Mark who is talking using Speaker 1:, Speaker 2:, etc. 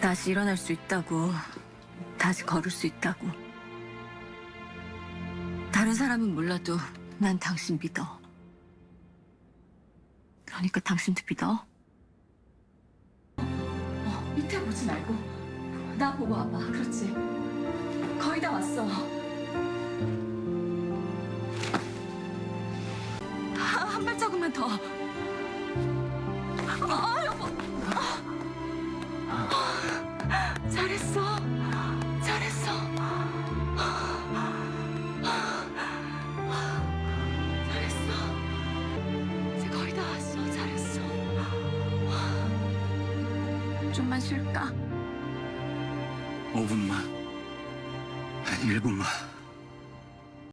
Speaker 1: 다시 일어날 수 있다고. 다시 걸을 수 있다고. 다른 사람은 몰라도 난 당신 믿어. 그러니까 당신도 믿어. 어, 밑에 보지 말고 나 보고 와봐. 그렇지. 거의 다 왔어. 한 발자국만 더. 아, 여보. 잘했어. 잘했어. 잘했어. 이제 거의 다 왔어. 잘했어. 좀만 쉴까?
Speaker 2: 5분만, 1분만.